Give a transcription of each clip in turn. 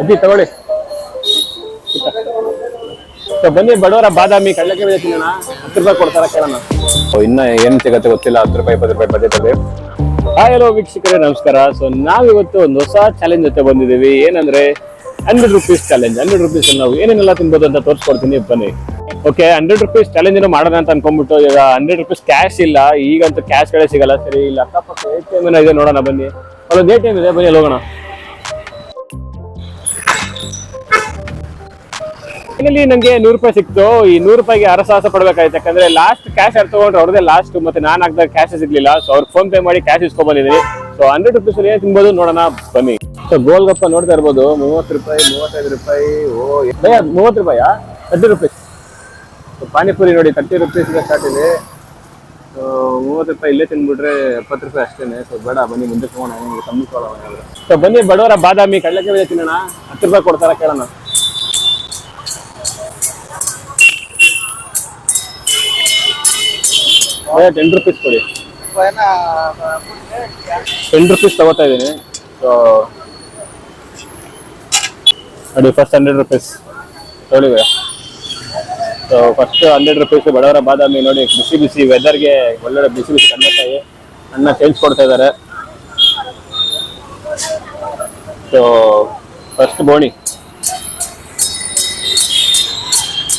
ಅಜ್ಜಿ ತಗೊಳ್ಳಿ. ಸೊ ಬನ್ನಿ ಬಡವರ ಬಾದಾಮಿ ಕಡಲೆಕಾಯಿ ತಿನ್ನೋಣ. ಹತ್ತು ರೂಪಾಯಿ ಕೊಡ್ತಾರ ಕೇಳೋಣ. ಇನ್ನ ಏನ್ ಸಿಗತ್ತೆ ಗೊತ್ತಿಲ್ಲ ಹತ್ತು ರೂಪಾಯಿ ಇಪ್ಪತ್ತು ರೂಪಾಯಿ ಬಜೆಟ್ ಅಲ್ಲಿ ಹಾಯ್ ಹಲೋ ವೀಕ್ಷಕರೇ ನಮಸ್ಕಾರ. ಸೊ ನಾವಿವತ್ತು ಒಂದು ಹೊಸ ಚಾಲೆಂಜ್ ಜೊತೆ ಬಂದಿದ್ದೀವಿ. ಏನಂದ್ರೆ hundred rupees challenge hundred rupees ನಾವು ಏನೇನೆಲ್ಲ ತಿನ್ಬೋದು ಅಂತ ತೋರಿಸ್ಕೊಡ್ತೀನಿ. ಬನ್ನಿ. ಓಕೆ ಹಂಡ್ರೆಡ್ ರುಪೀಸ್ ಚಾಲೆಂಜ್ ಏನೋ ಮಾಡೋಣ ಅಂತ ಅನ್ಕೊಂಡ್ಬಿಟ್ಟು ಈಗ ಹಂಡ್ರೆಡ್ ರುಪೀಸ್ ಕ್ಯಾಶ್ ಇಲ್ಲ. ಈಗಂತೂ ಕ್ಯಾಶ್ ಕಡೆ ಸಿಗಲ್ಲ. ಸರಿ ಇಲ್ಲ. ಅಕ್ಕಪಕ್ಕ ಎ ಟಿ ಎಂ ಇದೆ ನೋಡೋಣ ಬನ್ನಿ. ಅಲ್ಲೊಂದು ಎ ಟಿ ಎಂ ಇದೆ ಬನ್ನಿ ಅಲ್ಲಿ ಹೋಗೋಣ. ಫೈನಲಿ ನಂಗೆ ನೂರು ರೂಪಾಯಿ ಸಿಕ್ತು. ಈ ನೂರು ರೂಪಾಯಿಗೆ ಅರಸಾಹಸ ಪಡ್ಬೇಕಾಯ್ತು. ಯಾಕಂದ್ರೆ ಲಾಸ್ಟ್ ಕ್ಯಾಶ್ ಯಾರು ತಗೊಂಡ್ರೆ ಅವ್ರದೇ ಲಾಸ್ಟ್ ಮತ್ತೆ ನಾನು ಹಾಕಿದಾಗ ಕ್ಯಾಶ್ ಸಿಗ್ಲಿಲ್ಲ. ಸೊ ಅವ್ರು ಫೋನ್ ಪೇ ಮಾಡಿ ಕ್ಯಾಶ್ ಇಸ್ಕೊಬಂದಿದ್ದೀನಿ ಸೊ ಹಂಡ್ರೆಡ್ ರುಪೀಸ್ ಏನ್ ತಿನ್ಬೋದು ನೋಡೋಣ, ಬನ್ನಿ. ಸೊ ಗೋಲ್ಗಪ್ಪ ನೋಡ್ತಾ ಇರ್ಬೋದು. ಮೂವತ್ತು ರೂಪಾಯಿ, ಮೂವತ್ತೈದು ರೂಪಾಯಿ, ಓ, ಭಯ, ಮೂವತ್ತು ರೂಪಾಯಾ? ತರ್ಟಿ ರುಪೀಸ್ ಪಾನಿಪುರಿ ನೋಡಿ ತರ್ಟಿ ರುಪೀಸ್ಗೆ ಸ್ಟಾರ್ಟ್ ಇದೆ. ಸೊ ಮೂವತ್ತು ರೂಪಾಯಿ ಇಲ್ಲೇ ತಿನ್ಬಿಟ್ರೆ ಎಪ್ಪತ್ತು ರೂಪಾಯಿ ಅಷ್ಟೇನೆ. ಸೊ ಬೇಡ, ಬನ್ನಿ, ಮುಂದೆ ತಗೋಣ. ಕಮ್ಮಿ ಸೊ ಬನ್ನಿ ಬಡವರ ಬಾದಾಮಿ, ಕಡಲೆಕಾಯಿ ತಿನ್ನೋಣ. ಹತ್ತು ರೂಪಾಯಿ ಕೊಡ್ತಾರ ಕೇಳೋಣ. ಟೆನ್ ರುಪೀಸ್ ಕೊಡಿ. ಟೆನ್ ರುಪೀಸ್ ತಗೋತಾ ಇದ್ದೀನಿ. ಸೊ ನೋಡಿ ಫಸ್ಟ್ ಹಂಡ್ರೆಡ್ ರುಪೀಸ್ ತೊಗೊಳ್ಳಿ ಸೊ ಫಸ್ಟ್ ಹಂಡ್ರೆಡ್ ರುಪೀಸ್ ಬಡವರ ಬಾದಾಮಿ ನೋಡಿ, ಬಿಸಿ ಬಿಸಿ ವೆದರ್ಗೆ ಒಳ್ಳೆ ಬಿಸಿ ಬಿಸಿ ಕಡಲೆಕಾಯಿ ಅನ್ನ ಚೇಂಜ್ ಕೊಡ್ತಾ ಇದ್ದಾರೆ. So first ಬೋಣಿ.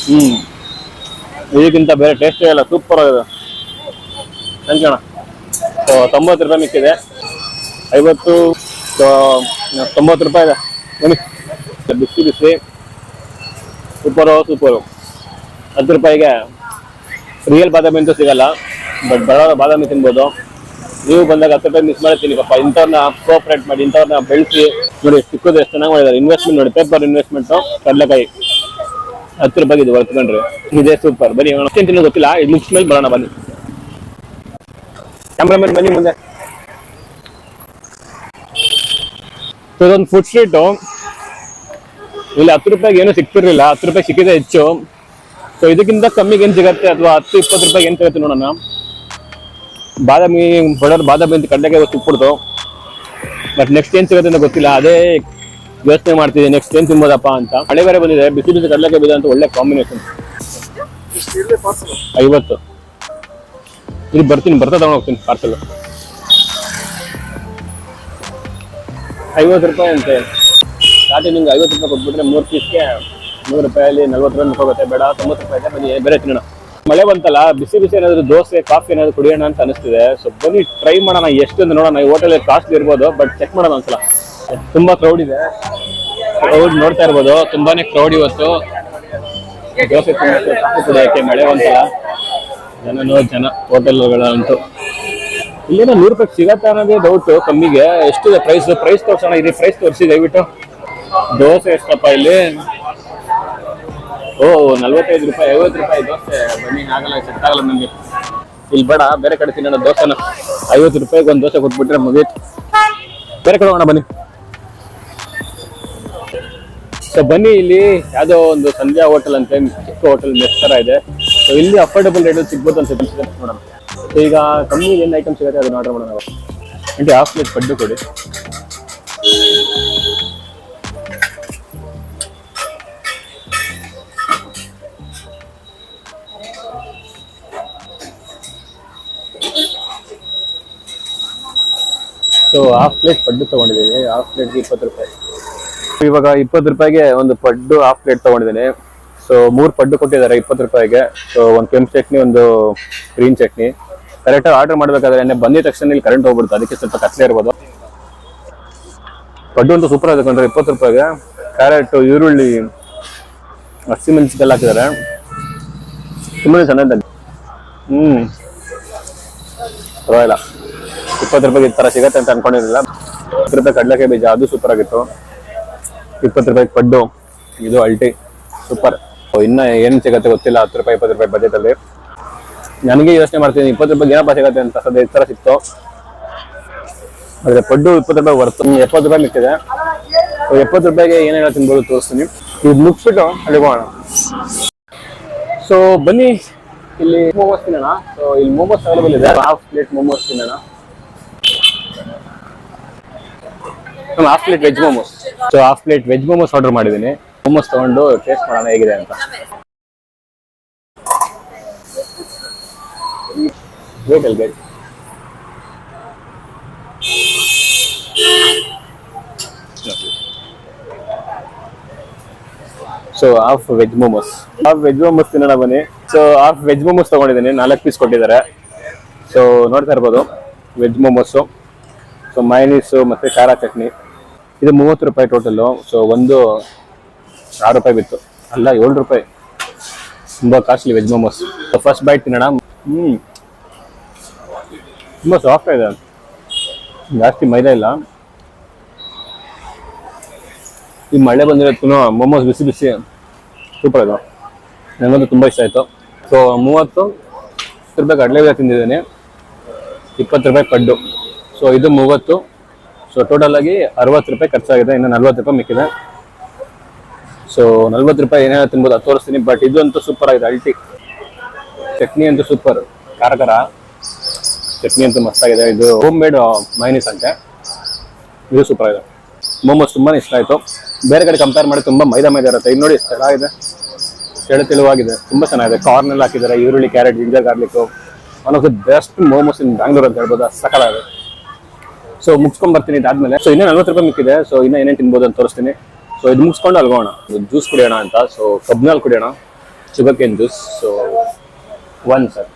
ಹ್ಮ್, ಇದಕ್ಕಿಂತ ಬೇರೆ ಟೇಸ್ಟ್ ಇಲ್ಲ ಸೂಪರ್ ಆಗಿದೆ. ಸಂಜಣ ಸೊ ತೊಂಬತ್ತು ರೂಪಾಯಿ ಮಿಕ್ಕಿದೆ. ಐವತ್ತು ತೊಂಬತ್ತು ರೂಪಾಯಿ ಇದೆ. ಬಿಸಿ ಬಿಸಿ. Super super. ಹತ್ತು ರೂಪಾಯಿಗೆ ರಿಯಲ್ ಬಾದಾಮಿ ಅಂತೂ ಸಿಗಲ್ಲ. ಬಟ್ ಬಡವರ ಬಾದಾಮಿ ತಿನ್ಬೋದು. ನೀವು ಬಂದಾಗ ಹತ್ತು ರೂಪಾಯಿ ಮಿಸ್ ಮಾಡಿ ಪಾಪ. ಇಂಥವ್ರನ್ನ ಕೋಪ್ರೇಟ್ ಮಾಡಿ ಇಂಥವ್ರನ್ನ ಬೆಳೆಸಿ. ನೋಡಿ ಸಿಕ್ಕೋದು ಎಷ್ಟು ಚೆನ್ನಾಗಿ ಮಾಡಿದ್ದಾರೆ. ಇನ್ವೆಸ್ಟ್ಮೆಂಟ್ ನೋಡಿ ಪೇಪರ್ ಇನ್ವೆಸ್ಟ್ಮೆಂಟು ಕಡಲೆಕಾಯಿ. ಹತ್ತು ರೂಪಾಯಿಗೆ ಇದು ಹೊರತ್ಕೊಂಡ್ರಿ ಇದೇ ಸೂಪರ್. ಬನ್ನಿ ತಿನ್ನೋದು ಗೊತ್ತಿಲ್ಲ. ಇದು ಮುಗಿಸ್ಮೇಲೆ ಬರೋಣ, ಬನ್ನಿ. ಕ್ಯಾಮ್ರಾಮನ್ ಬನ್ನಿ ಮುಂದೆ. ಇದೊಂದು ಫುಡ್ ಸ್ಟ್ರೀಟು ಇಲ್ಲಿ ಹತ್ತು ರೂಪಾಯಿಗೆ ಏನೂ ಸಿಗ್ತಿರ್ಲಿಲ್ಲ. ಹತ್ತು ರೂಪಾಯಿ ಸಿಕ್ಕಿದೆ ಹೆಚ್ಚು. ಸೊ ಇದಕ್ಕಿಂತ ಕಮ್ಮಿಗೆ ಏನು ಸಿಗತ್ತೆ? ಅಥವಾ ಹತ್ತು, ಇಪ್ಪತ್ತು ರೂಪಾಯಿಗೆ ಏನು ಸಿಗುತ್ತೆ ನೋಡೋಣ. ಬಾದಾಮಿ, ಬಡವ್ರು ಬಾದಾಮಿ ಅಂತ ಕಡ್ಲೆಕಾಯಿ ಸಿಕ್ಬಿಡ್ತು. ಬಟ್ ನೆಕ್ಸ್ಟ್ ಏನು ಸಿಗುತ್ತೆ ಅಂತ ಗೊತ್ತಿಲ್ಲ. ಅದೇ ಯೋಚನೆ ಮಾಡ್ತಿದ್ದೆ ನೆಕ್ಸ್ಟ್ ಏನು ತಿನ್ಬೋದಪ್ಪ ಅಂತ. ಹಳೆ ಬೇರೆ ಬಂದಿದೆ. ಬಿಸಿ ಬಿಸಿ ಕಡಲೆಗೆ ಬಿದ್ದಂತ ಒಳ್ಳೆ ಕಾಂಬಿನೇಷನ್ ಐವತ್ತು. ಇಲ್ಲಿ ಬರ್ತೀನಿ, ಬರ್ತಾ ತಗೊಂಡು ಹೋಗ್ತೀನಿ ಪಾರ್ಸಲ್ ಐವತ್ತು ರೂಪಾಯಿ ಅಂತೆ. ಸ್ಟಾರ್ಟಿಂಗ್ ನಿಮ್ಗೆ ಐವತ್ತು ರೂಪಾಯಿ ಕೊಟ್ಬಿಟ್ರೆ ಮೂರು ಪೀಸ್ಗೆ ನೂರು ರೂಪಾಯಲ್ಲಿ ನಲ್ವತ್ತು ರೂಪಾಯಿ ಹೋಗುತ್ತೆ ಬೇಡ, ತೊಂಬತ್ತು ರೂಪಾಯಿ ಇದೆ, ಬನ್ನಿ, ಬೇರೆ ತಿನ್ನೋಣ. ಮಳೆ ಬಂತಲ್ಲ, ಬಿಸಿ ಬಿಸಿ ಏನಾದ್ರು ದೋಸೆ ಕಾಫಿ ಏನಾದ್ರು ಕುಡಿಯೋಣ ಅಂತ ಅನಿಸ್ತಿದೆ. ಸೊ ಬನ್ನಿ ಟ್ರೈ ಮಾಡೋಣ ಎಷ್ಟು ಅಂತ ನೋಡೋಣ. ಈ ಹೋಟೆಲ್ ಕಾಸ್ಟ್ ಇರ್ಬೋದು ಬಟ್ ಚೆಕ್ ಮಾಡೋಣ ಒಂದ್ಸಲ. ತುಂಬಾ ಕ್ರೌಡ್ ಇದೆ. ಕ್ರೌಡ್ ನೋಡ್ತಾ ಇರ್ಬೋದು, ತುಂಬಾನೇ ಕ್ರೌಡ್ ಇವತ್ತು. ದೋಸೆ ಕಾಫಿ ಮಳೆ ಬಂತಲ್ಲ. ಜನನೋ ಜನ ಹೋಟೆಲ್ಗಳಂತೂ. ಇಲ್ಲೇನೋ ನೂರು ರೂಪಾಯಿ ಸಿಗತ್ತಾ ಅನ್ನೋದೇ ಡೌಟ್ ಕಮ್ಮಿಗೆ ಎಷ್ಟಿದೆ ಪ್ರೈಸ್ ಪ್ರೈಸ್ ತೋರ್ಸೋಣ ಇಲ್ಲಿ ಪ್ರೈಸ್ ತೋರಿಸಿ ದಯವಿಟ್ಟು. ದೋಸೆ ಎಷ್ಟಪ್ಪ ಇಲ್ಲಿ? ಓ, ನಲ್ವತ್ತೈದು ರೂಪಾಯಿ, ಐವತ್ತು ರೂಪಾಯಿ ದೋಸೆ. ಬನ್ನಿ ಆಗಲ್ಲ ಸೆಟ್ ಆಗಲ್ಲ ಇಲ್ಲಿ ಬೇಡ, ಬೇರೆ ಕಡೆ ತಿನ್ನೋಣ ದೋಸೆನ. ಐವತ್ತು ರೂಪಾಯಿಗೆ ಒಂದು ದೋಸೆ ಕೊಟ್ಬಿಟ್ರೆ ಮುಗೀತು. ಬೇರೆ ಕಡೆ ಹೋಗೋಣ, ಬನ್ನಿ. ಸೊ ಬನ್ನಿ ಇಲ್ಲಿ, ಯಾವುದೋ ಒಂದು ಸಂಧ್ಯಾ ಹೋಟೆಲ್ ಅಂತ, ಚಿಕ್ಕ ಹೋಟೆಲ್ ಮೆಸ್ ಥರ ಇದೆ. ಸೊ ಇಲ್ಲಿ ಅಫೋರ್ಡಬಲ್ ರೇಟ್ ಸಿಗ್ಬೋದು ಅಂತ ಅನ್ಸುತ್ತೆ ನೋಡೋಣ. ಸೊ ಈಗ ಕಮ್ಮಿ ಏನು ಐಟಮ್ ಸಿಗುತ್ತೆ ಅದನ್ನ ಆರ್ಡರ್ ಮಾಡೋಣ ನಾವು ಆಂಟಿ ಹಾಫ್ ಪ್ಲೇಟ್ ಪಡ್ಡು ಕೊಡಿ. ಸೊ ಹಾಫ್ ಪ್ಲೇಟ್ ಪಡ್ಡು ತಗೊಂಡಿದ್ದೀನಿ. ಹಾಫ್ ಪ್ಲೇಟ್ಗೆ ಇಪ್ಪತ್ತು ರೂಪಾಯಿ. ಇವಾಗ ಇಪ್ಪತ್ತು ರೂಪಾಯಿಗೆ ಒಂದು ಪಡ್ಡು ಹಾಫ್ ಪ್ಲೇಟ್ ತಗೊಂಡಿದ್ದೀನಿ. ಸೊ ಮೂರು ಪಡ್ಡು ಕೊಟ್ಟಿದ್ದಾರೆ, ಇಪ್ಪತ್ತು ರೂಪಾಯಿಗೆ. ಸೊ ಒಂದು ಕೆಂಪು ಚಟ್ನಿ, ಒಂದು ಗ್ರೀನ್ ಚಟ್ನಿ. ಕರೆಕ್ಟಾಗಿ ಆರ್ಡರ್ ಮಾಡಬೇಕಾದ್ರೆ ಎಣ್ಣೆ ಬಂದಿದ ತಕ್ಷಣ ಇಲ್ಲಿ ಕರೆಂಟ್ ಹೋಗ್ಬಿಡುತ್ತೆ. ಅದಕ್ಕೆ ಸ್ವಲ್ಪ ಕತ್ಲೆ ಇರ್ಬೋದು. ಪಡ್ಡು ಅಂತೂ ಸೂಪರ್ ಆಗಿದೆ ಕಂಡ್ರೆ ಇಪ್ಪತ್ತು ರೂಪಾಯಿಗೆ. ಕ್ಯಾರೆಟ್ ಈರುಳ್ಳಿ ಹಸಿಮೆಣಸಿಗೆಲ್ಲ ಹಾಕಿದ್ದಾರೆ. ತುಂಬಾ ಚೆನ್ನಾಗಿದೆ. ಹ್ಮ್. ಪರವಾಗಿಲ್ಲ. ಇಪ್ಪತ್ತು ರೂಪಾಯಿಗೆ ಈ ಥರ ಸಿಗತ್ತೆ ಅಂತ ಅನ್ಕೊಂಡಿರಲಿಲ್ಲ. ಹತ್ತು ರೂಪಾಯಿ ಕಡಲೆಕಾಯಿ ಬೀಜ, ಅದು ಸೂಪರ್ ಆಗಿತ್ತು. ಇಪ್ಪತ್ತು ರೂಪಾಯಿ ಪಡ್ಡು. ಇದು ಅಲ್ಟಿ. ಸೂಪರ್ ಇನ್ನ ಏನ್ ಸಿಗತ್ತೆ ಗೊತ್ತಿಲ್ಲ, ಹತ್ತು ರೂಪಾಯಿ, ಇಪ್ಪತ್ತು ರೂಪಾಯಿ ಬಜೆಟ್ ಅಲ್ಲಿ. ನನಗೆ ಯೋಚನೆ ಮಾಡ್ತೀನಿ, ಇಪ್ಪತ್ತು ರೂಪಾಯಿ ಏನಪ್ಪ ಸಿಗತ್ತೆ ಅಂತ ಸದ್ಯ ಈ ತರ ಸಿಕ್ತು. ಆದ್ರೆ ಪಡ್ಡು ಇಪ್ಪತ್ತು ರೂಪಾಯಿ ವರ್ತು ಎಪ್ಪತ್ತು ರೂಪಾಯಿ ಮಿಕ್ಕಿದೆ ಎಪ್ಪತ್ತು ರೂಪಾಯಿಗೆ ಏನೇನೋ ತಿನ್ಬೋದು ತೋರಿಸ್ತೀನಿ. ಇದು ಮುಗಿಸ್ಬಿಟ್ಟು ಅಲ್ಲಿ ಹೋಗೋಣ. ಸೊ ಬನ್ನಿ. ಇಲ್ಲಿ ಮೋಮೋಸ್ ತಿನ್ನೋಣ. ಸೊ ಇಲ್ಲಿ ಮೋಮೋಸ್ ಅವೈಲೇಬಲ್ ಇದೆ. ಹಾಫ್ ಪ್ಲೇಟ್ ಮೋಮೋಸ್ ತಿನ್ನೋಣ. Half plate veg momos so half plate veg momos order ಮಾಡಿದ್ದೀನಿ. ಮೋಮೋಸ್ ತಗೊಂಡು ಟೇಸ್ಟ್ ಮಾಡೋಣ ಹೇಗಿದೆ ಅಂತ. So half veg momos half veg momos ತಿನ್ನೋಣ ಬನ್ನಿ. ಸೊ ಹಾಫ್ ವೆಜ್ ಮೋಮೋಸ್ ತಗೊಂಡಿದ್ದೀನಿ. ನಾಲ್ಕು ಪೀಸ್ ಕೊಟ್ಟಿದ್ದಾರೆ. ಸೊ ನೋಡ್ತಾ ಇರ್ಬೋದು. ವೆಜ್ ಮೋಮೋಸು ಸೊ ಮೈನೀಸು ಮತ್ತು ಖಾರ ಚಟ್ನಿ. ಇದು ಮೂವತ್ತು ರೂಪಾಯಿ ಟೋಟಲ್ಲು ಸೊ ಒಂದು ಆರು ರೂಪಾಯಿ ಬಿತ್ತು. ಅಲ್ಲ, ಏಳು ರೂಪಾಯಿ. ತುಂಬ costly veg momos first bite ತಿನ್ನೋಣ. ಹ್ಞೂ ತುಂಬ ಸಾಫ್ಟ್ ಇದೆ ಜಾಸ್ತಿ ಮೈದಾ ಇಲ್ಲ. ಈ ಮಳೆ ಬಂದಿರೋದಕ್ಕೂ ಮೊಮೋಸ್ ಬಿಸಿ ಬಿಸಿ. ಸೂಪರ್ ಇದು. ನನಗಂತೂ ತುಂಬ ಇಷ್ಟ ಆಯಿತು. ಸೊ ಮೂವತ್ತು ರೂಪಾಯಿ ಕಡಲೆಬೇಳೆ ತಿಂದಿದ್ದೀನಿ. ಇಪ್ಪತ್ತು ರೂಪಾಯಿ ಕಡ್ಡು. ಸೊ ಇದು ಮೂವತ್ತು. ಸೊ ಟೋಟಲ್ ಆಗಿ ಅರವತ್ತು ರೂಪಾಯಿ ಖರ್ಚಾಗಿದೆ. ಇನ್ನು ನಲ್ವತ್ತು ರೂಪಾಯಿ ಮಿಕ್ಕಿದೆ. ಸೊ ನಲ್ವತ್ತು ರೂಪಾಯಿ ಏನೇನೋ ತಿನ್ಬೋದು, ಅದು ತೋರಿಸ್ತೀನಿ. ಬಟ್ ಇದು ಅಂತೂ ಸೂಪರ್ ಆಗಿದೆ ಅಲ್ಟಿ ಚಟ್ನಿ ಅಂತೂ ಸೂಪರ್ ಖಾರ ಖಾರ ಚಟ್ನಿ ಅಂತೂ ಮಸ್ತಾಗಿದೆ ಇದು ಹೋಮ್ ಮೇಡ್ ಮೈನೀಸ್ ಅಂತೆ. ಇದು ಸೂಪರ್ ಆಗಿದೆ. ಮೋಮೋಸ್ ತುಂಬಾ ಇಷ್ಟ ಆಯಿತು. ಬೇರೆ ಕಡೆ ಕಂಪೇರ್ ಮಾಡಿ ತುಂಬ ಮೈದಾ ಮೈದಾ ಇರುತ್ತೆ. ಇದು ನೋಡಿ ಚೆನ್ನಾಗಿದೆ ತೆಳು ತೆಳುವಾಗಿದೆ. ತುಂಬ ಚೆನ್ನಾಗಿದೆ. ಕಾರ್ನ್ ಎಲ್ಲ ಹಾಕಿದ್ದಾರೆ. ಈರುಳ್ಳಿ carrot ginger garlic one of the best momos in Bangalore ಅಂತ ಹೇಳ್ಬೋದು? ಸಕಲಾಗಿದೆ. ಸೊ ಮುಗಿಸ್ಕೊಂಡ್ ಬರ್ತೀನಿ ಇದಾದ್ಮೇಲೆ. ಸೊ ಇನ್ನೂ ನಲ್ವತ್ತು ರೂಪಾಯಿ ಮಿಕ್ಕಿದೆ ಸೊ ಇನ್ನೂ ಏನೇನು ತಿನ್ಬೋದು ಅಂತ ತೋರಿಸ್ತೀನಿ. ಸೊ ಇದು ಮುಗಿಸ್ಕೊಂಡು ಅಲ್ಗೋಣ ಜ್ಯೂಸ್ ಕುಡಿಯೋಣ ಅಂತ. ಸೊ ಕಬ್ನಲ್ಲಿ ಕುಡಿಯೋಣ. Sugarcane juice so one sir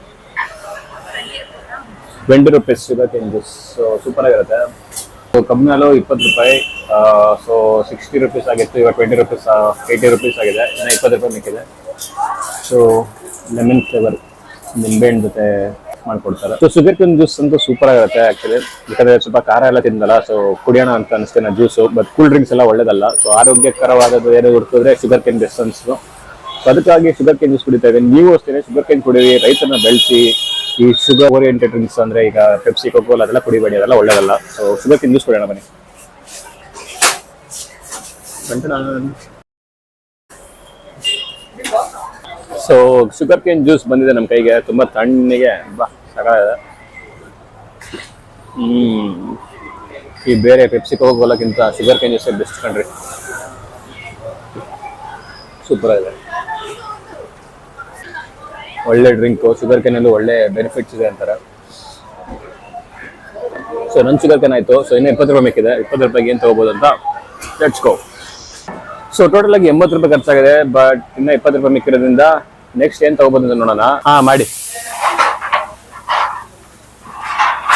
twenty rupees sugarcane juice so super ಆಗಿರುತ್ತೆ. ಸೊ ಕಬ್ನಲ್ಲು ಇಪ್ಪತ್ತು ರೂಪಾಯಿ. ಸೊ ಸಿಕ್ಸ್ಟಿ ರುಪೀಸ್ ಆಗಿತ್ತು. ಇವಾಗ ಟ್ವೆಂಟಿ ರುಪೀಸ್ ಏಯ್ಟಿ ರುಪೀಸ್ ಆಗಿದೆ. ಇನ್ನು ಇಪ್ಪತ್ತು ರೂಪಾಯಿ ಮಿಕ್ಕಿದೆ. ಸೊ ಲೆಮನ್ ಫ್ಲೇವರ್ ನಿಂಬೆಹಣ್ಣು ಜೊತೆ ಮಾಡ್ಕೊಡ್ತಾರೆ. ಸೊ ಶುಗರ್ ಕೇನ್ ಜ್ಯೂಸ್ ಅಂತೂ ಸೂಪರ್ ಆಗಿರುತ್ತೆ ಆ್ಯಕ್ಚುಲಿ ಯಾಕಂದ್ರೆ ಸ್ವಲ್ಪ ಖಾರ ಎಲ್ಲ ತಿಂದಲ್ಲ ಸೊ ಕುಡಿಯೋಣ ಅಂತ ಅನಿಸ್ತೇನೆ ಜ್ಯೂಸು ಬಟ್ ಕೂಲ್ ಡ್ರಿಂಕ್ಸ್ ಎಲ್ಲ ಒಳ್ಳೇದಲ್ಲ. ಸೊ ಆರೋಗ್ಯಕರವಾದದ್ದು ಏನು ಹುಡ್ಕಿದ್ರೆ ಶುಗರ್ ಕೇನ್ ಬೆಸ್ಟ್ ಸೊ ಅದಕ್ಕಾಗಿ ಶುಗರ್ ಕೇನ್ ಜ್ಯೂಸ್ ಕುಡಿತಾ ಇದ್ದೀನಿ. ನೀವು ಅಷ್ಟೇ ಶುಗರ್ ಕೇನ್ ಕುಡೀರಿ, ರೈತರನ್ನ ಬೆಳೆಸಿ, ಈ ಶುಗರ್ ಓರಿಯೆಂಟೆಡ್ ಡ್ರಿಂಕ್ಸ್ ಅಂದ್ರೆ ಈಗ ಪೆಪ್ಸಿ ಕೋಕೋಲ್ ಅದೆಲ್ಲ ಕುಡಿಬೇಡಿ, ಅದೆಲ್ಲ ಒಳ್ಳೇದಲ್ಲ. ಸೊ ಶುಗರ್ ಕೇನ್ ಜ್ಯೂಸ್ ಕುಡಿಯೋಣ ಬನ್ನಿ. ಸೊ ಶುಗರ್ ಕೇನ್ ಜ್ಯೂಸ್ ಬಂದಿದೆ ನಮ್ಮ ಕೈಗೆ. ತುಂಬ ತಣ್ಣಗೆ. ಬಾ, ಸಕಾಗಿದೆ. ಇದೆ ಈ ಬೇರೆ ಪೆಪ್ಸಿ ಹೋಗೋಕ್ಕಿಂತ ಶುಗರ್ ಕೇನ್ ಜ್ಯೂಸೇ ಬೆಸ್ಟ್ ಸೂಪರ್ ಇದೆ ಒಳ್ಳೆ ಡ್ರಿಂಕು ಶುಗರ್ ಕೇನಲ್ಲೂ ಒಳ್ಳೆ ಬೆನಿಫಿಟ್ಸ್ ಇದೆ ಅಂತಾರೆ. ಸೊ ನನ್ನ ಶುಗರ್ ಕೇನ್ ಆಯಿತು. ಸೊ ಇನ್ನೂ ಇಪ್ಪತ್ತು ರೂಪಾಯಿ ಮೇಕಿದೆ ಇಪ್ಪತ್ತು ರೂಪಾಯಿಗೆ ಏನು ತೊಗೋಬೋದು ಅಂತ? ಲೆಟ್ಸ್ ಗೋ ಸೊ ಟೋಟಲ್ ಆಗಿ ಎಂಬತ್ತು ರೂಪಾಯಿ ಖರ್ಚಾಗಿದೆ ಬಟ್ ಇನ್ನು ಇಪ್ಪತ್ತು ರೂಪಾಯಿ ಮಿಕ್ಕಿರೋದ್ರಿಂದ ನೆಕ್ಸ್ಟ್ ಏನು ತಗೋಬಹುದು ಅಂತ ನೋಡೋಣ. ಹಾ, ಮಾಡಿ.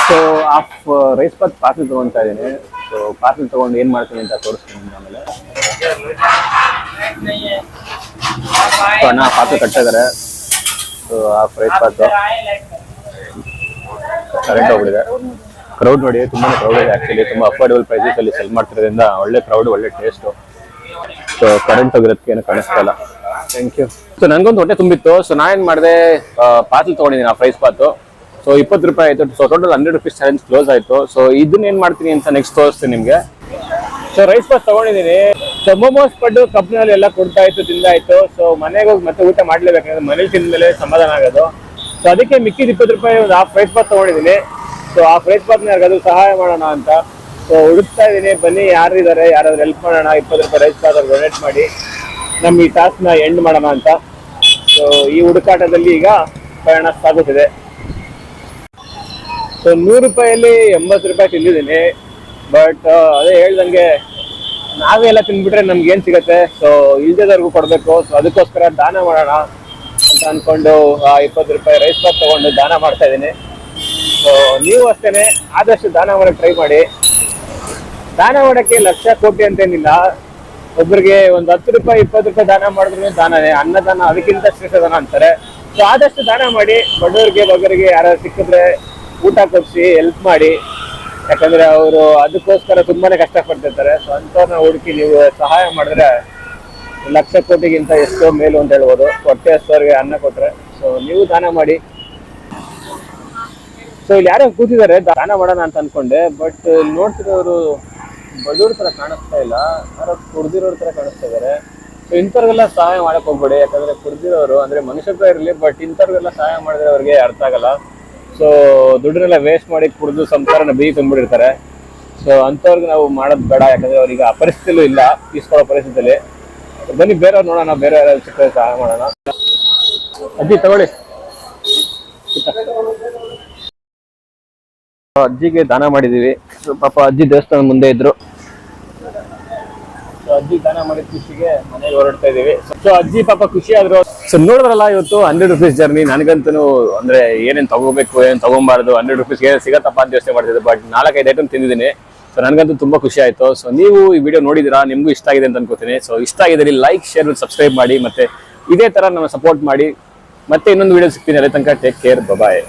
So half rice bath parcel ತೊಗೊತಾ ಇದ್ದೀನಿ. ಸೊ ಪಾರ್ಸಲ್ ತಗೊಂಡು ಏನು ಮಾಡ್ತೀನಿ ಅಂತ ತೋರಿಸ್ತೀನಿ ಆಮೇಲೆ. ಸೊ ಅಣ್ಣ ಪಾರ್ಸಲ್ ಕಟ್ತಾ so half rice bath current ಹೋಗ್ಬಿಟ್ಟಿದೆ. ಕ್ರೌಡ್ ನೋಡಿ ತುಂಬಾ ಕ್ರೌಡ್ ಇದೆ ಆಕ್ಚುಲಿ ತುಂಬಾ ಅಫೋರ್ಡಬಲ್ ಪ್ರೈಸಸ್ ಅಲ್ಲಿ ಸೆಲ್ ಮಾಡ್ತಿರೋದ್ರಿಂದ ಒಳ್ಳೆ ಕ್ರೌಡ್ ಒಳ್ಳೆ ಟೇಸ್ಟ್ ಸೊ ಕರೆಂಟ್ ಹೋಗಿರೋದಕ್ಕೆ ಏನು ಕಾಣಿಸ್ತಾ ಇಲ್ಲ. ಥ್ಯಾಂಕ್ ಯು ಸೊ ನನಗೊಂದು ಹೊಟ್ಟೆ ತುಂಬಿತ್ತು. ಸೊ ಏನ್ ಮಾಡಿದೆ ಪಾರ್ಸಲ್ ತೊಗೊಂಡಿದ್ದೀನಿ, ಆ ಫ್ರೈಸ್ ಪಾತು. ಸೊ ಇಪ್ಪತ್ತು ರೂಪಾಯಿ ಆಯಿತು. So total hundred rupees challenge close ಆಯ್ತು. ಸೊ ಇದನ್ನ ಏನು ಮಾಡ್ತೀನಿ ಅಂತ ನೆಕ್ಸ್ಟ್ ತೋರಿಸ್ತೀನಿ ನಿಮಗೆ. ಸೊ ರೈಸ್ ಪಾಸ್ ತೊಗೊಂಡಿದ್ದೀನಿ. ಸೊ ಮೊಮೋಸ್ ಪಡ್ಡು ಕಂಪ್ನಿಯಲ್ಲಿ ಎಲ್ಲ ಕೊಡ್ತಾ ಇತ್ತು ತಿಂದಾಯ್ತು ಸೊ ಮನೆಗೆ ಹೋಗಿ ಮತ್ತೆ ಊಟ ಮಾಡ್ಲೇಬೇಕಂದ್ರೆ ಮನೇಲಿ ತಿಂದ್ಮೇಲೆ ಸಮಾಧಾನ ಆಗೋದು. ಸೊ ಅದಕ್ಕೆ ಮಿಕ್ಕಿದ ಇಪ್ಪತ್ತು ರೂಪಾಯಿ ಒಂದು ಆ ರೈಸ್ ಪಾಸ್ ತೊಗೊಂಡಿದ್ದೀನಿ. ಸೊ ಆ ಫ್ರೈಸ್ ಪಾತ್ನ ಯಾರಿಗಾದ್ರು ಸಹಾಯ ಮಾಡೋಣ ಅಂತ. ಸೊ ಹುಡುಕ್ತಾ ಇದ್ದೀನಿ ಬನ್ನಿ, ಯಾರು ಇದ್ದಾರೆ ಯಾರಾದ್ರೂ ಹೆಲ್ಪ್ ಮಾಡೋಣ? ಇಪ್ಪತ್ತು ರೂಪಾಯಿ ರೈಸ್ ಆದ್ರೆ ಡೊನೇಟ್ ಮಾಡಿ. ನಮ್ಮ ಈ ಟಾಸ್ಕ್ನ ಎಂಡ್ ಮಾಡೋಣ ಅಂತ. ಸೊ ಈ ಹುಡುಕಾಟದಲ್ಲಿ ಈಗ ಪ್ರಯಾಣ ಸಾಗುತ್ತಿದೆ. ಸೊ ನೂರು ರೂಪಾಯಲ್ಲಿ ಎಂಬತ್ತು ರೂಪಾಯಿ ತಿಂದಿದ್ದೀನಿ. ಬಟ್ ಅದೇ ಹೇಳ್ದಂಗೆ ನಾವೇ ಎಲ್ಲ ತಿಂದ್ಬಿಟ್ರೆ ನಮ್ಗೆ ಏನ್ ಸಿಗತ್ತೆ? ಸೊ ಇಲ್ದೇದವ್ರಿಗೂ ಕೊಡಬೇಕು. ಸೊ ಅದಕ್ಕೋಸ್ಕರ ದಾನ ಮಾಡೋಣ ಅಂತ ಅನ್ಕೊಂಡು, ಆ, ಇಪ್ಪತ್ತು ರೂಪಾಯಿ ರೈಸ್ ಬಾತ್ ತಗೊಂಡು ದಾನ ಮಾಡ್ತಾ ಇದ್ದೀನಿ ಸೊ ನೀವು ಅಷ್ಟೇನೆ, ಆದಷ್ಟು ದಾನ ಮಾಡಕ್ಕೆ ಟ್ರೈ ಮಾಡಿ. ದಾನ ಮಾಡಕ್ಕೆ ಲಕ್ಷ ಕೋಟಿ ಅಂತೇನಿಲ್ಲ. ಒಬ್ರಿಗೆ ಒಂದು ಹತ್ತು ರೂಪಾಯಿ, ಇಪ್ಪತ್ತು ರೂಪಾಯಿ ದಾನ ಮಾಡಿದ್ರು ದಾನನೇ, ಅನ್ನದಾನ, ಅದಕ್ಕಿಂತ ಶ್ರೇಷ್ಠ ದಾನ ಅಂತಾರೆ. ಸೊ ಆದಷ್ಟು ದಾನ ಮಾಡಿ, ಬಡವರಿಗೆ, ಬಗ್ಗರಿಗೆ ಯಾರು ಸಿಕ್ಕಿದ್ರೆ ಊಟ ಕೊಡಿಸಿ ಹೆಲ್ಪ್ ಮಾಡಿ. ಯಾಕಂದ್ರೆ ಅವರು ಅದಕ್ಕೋಸ್ಕರ ತುಂಬಾನೇ ಕಷ್ಟಪಡ್ತಿರ್ತಾರೆ ಸೊ ಅಂಥವ್ರನ್ನ ಹುಡುಕಿ ನೀವು ಸಹಾಯ ಮಾಡಿದ್ರೆ ಲಕ್ಷ ಕೋಟಿಗಿಂತ ಎಷ್ಟೋ ಮೇಲು ಅಂತ ಹೇಳ್ಬೋದು. ಹೊಟ್ಟೆ ಹಸ್ತವ್ರಿಗೆ ಅನ್ನ ಕೊಟ್ರೆ. ಸೊ ನೀವು ದಾನ ಮಾಡಿ. ಸೊ ಇಲ್ಲಿ ಯಾರೋ ಕೂತಿದ್ದಾರೆ, ದಾನ ಮಾಡೋಣ ಅಂತ ಅನ್ಕೊಂಡೆ ಬಟ್ ನೋಡ್ತಿರೋರು ಬಡವ್ರ ತರ ಕಾಣಿಸ್ತಾ ಇಲ್ಲ. ಯಾರೋ ಕುಡ್ದಿರೋರ್ ತರ ಕಾಣಿಸ್ತಾ ಇದಾರೆ. ಸೊ ಇಂಥವ್ರಿಗೆಲ್ಲ ಸಹಾಯ ಮಾಡಕ್ ಹೋಗ್ಬೇಡಿ. ಯಾಕಂದ್ರೆ ಕುಡ್ದಿರೋರು, ಅಂದ್ರೆ ಮನುಷ್ಯತ್ವ ಇರಲಿ ಬಟ್ ಇಂಥವ್ರಿಗೆಲ್ಲ ಸಹಾಯ ಮಾಡಿದ್ರೆ ಅವ್ರಿಗೆ ಅರ್ಥ ಆಗಲ್ಲ. ಸೊ ದುಡ್ಡನ್ನೆಲ್ಲ ವೇಸ್ಟ್ ಮಾಡಿ ಕುಡಿದು ಸಂಸಾರನ ಬೀಗಿ ತುಂಬಿಡಿರ್ತಾರೆ ಸೊ ಅಂಥವ್ರಿಗೆ ನಾವು ಮಾಡೋದು ಬೇಡ. ಯಾಕಂದ್ರೆ ಅವ್ರಿಗೆ ಆ ಪರಿಸ್ಥಿತಿಲೂ ಇಲ್ಲ. ಇಸ್ಕೊಳ್ಳೋ ಪರಿಸ್ಥಿತಿಲಿ. ಬನ್ನಿ, ಬೇರೆಯವ್ರು ನೋಡೋಣ. ಬೇರೆ ಯಾರು ಸಹಾಯ ಮಾಡೋಣ. ಅಜ್ಜಿ, ತಗೊಳ್ಳಿ. ಅಜ್ಜಿಗೆ ದಾನ ಮಾಡಿದೀವಿ ಪಾಪ ಅಜ್ಜಿ ದೇವಸ್ಥಾನ ಮುಂದೆ ಇದ್ರು. ಅಜ್ಜಿ ದಾನ ಮಾಡಿದ ಖುಷಿಗೆ ಮನೆಗೆ ಹೊರಡ್ತಾ ಇದೀವಿ ಸೊ ಅಜ್ಜಿ ಪಾಪ ಖುಷಿ ಆದ್ರು. ಸೊ ನೋಡಿದ್ರಲ್ಲ ಇವತ್ತು ಹಂಡ್ರೆಡ್ ರುಪೀಸ್ ಜರ್ನಿ ನನಗಂತೂ ಅಂದ್ರೆ ಏನೇನು ತಗೋಬೇಕು ಏನ್ ತಗೊಂಬಾರ್ದು ಹಂಡ್ರೆಡ್ ರುಪೀಸ್ಗೆ ಸಿಗತ್ತಪ್ಪ ಅಂತ ಯೋಚನೆ ಮಾಡ್ತಿದ್ದೆ. ಬಟ್ ನಾಲ್ಕೈದು ಐಟಮ್ ತಿಂದಿದ್ದೀನಿ. ಸೊ ನನಗಂತೂ ತುಂಬಾ ಖುಷಿ ಆಯ್ತು. ಸೊ ನೀವು ಈ ವಿಡಿಯೋ ನೋಡಿದಿರಾ ನಿಮಗೂ ಇಷ್ಟ ಆಗಿದೆ ಅಂತ ಅನ್ಕೋತೀನಿ. ಸೊ ಇಷ್ಟ ಆಗಿದ್ರೆ ಲೈಕ್ ಶೇರ್ ಸಬ್ಸ್ಕ್ರೈಬ್ ಮಾಡಿ. ಮತ್ತೆ ಇದೇ ತರ ನಮ್ಮ ಸಪೋರ್ಟ್ ಮಾಡಿ. ಮತ್ತೆ ಇನ್ನೊಂದು ವಿಡಿಯೋ ಸಿಗ್ತೀನಿ. ಅಲ್ಲಿ ತನಕ ಟೇಕ್ ಕೇರ್ ಬಾಯ್